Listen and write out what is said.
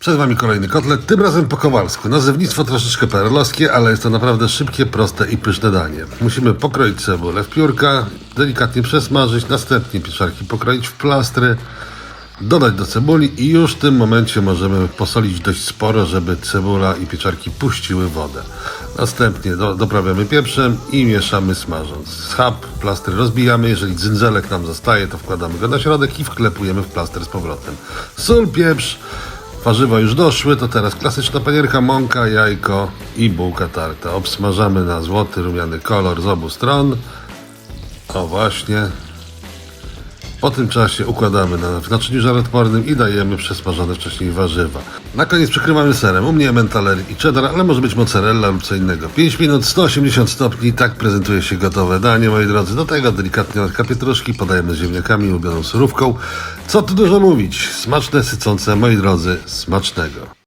Przed Wami kolejny kotlet, tym razem po kowalsku. Nazewnictwo troszeczkę perlowskie, ale jest to naprawdę szybkie, proste i pyszne danie. Musimy pokroić cebulę w piórka, delikatnie przesmażyć, następnie pieczarki pokroić w plastry, dodać do cebuli i już w tym momencie możemy posolić dość sporo, żeby cebula i pieczarki puściły wodę. Następnie do, doprawiamy pieprzem i mieszamy smażąc. Schab, plastry rozbijamy, jeżeli dzynzelek nam zostaje, to wkładamy go na środek i wklepujemy w plaster z powrotem. Sól, pieprz, Warzywa już doszły, to teraz klasyczna panierka, mąka, jajko i bułka tarta. Obsmażamy na złoty, rumiany kolor z obu stron. O właśnie. Po tym czasie układamy na, w naczyniu żaroodpornym i dajemy przesmażone wcześniej warzywa. Na koniec przykrywamy serem. U mnie mentalery i cheddar, ale może być mozzarella lub co innego. 5 minut, 180 stopni, tak prezentuje się gotowe danie, moi drodzy. Do tego delikatnie natka pietruszki, podajemy z ziemniakami ulubioną surówką. Co tu dużo mówić? Smaczne, sycące, moi drodzy, smacznego.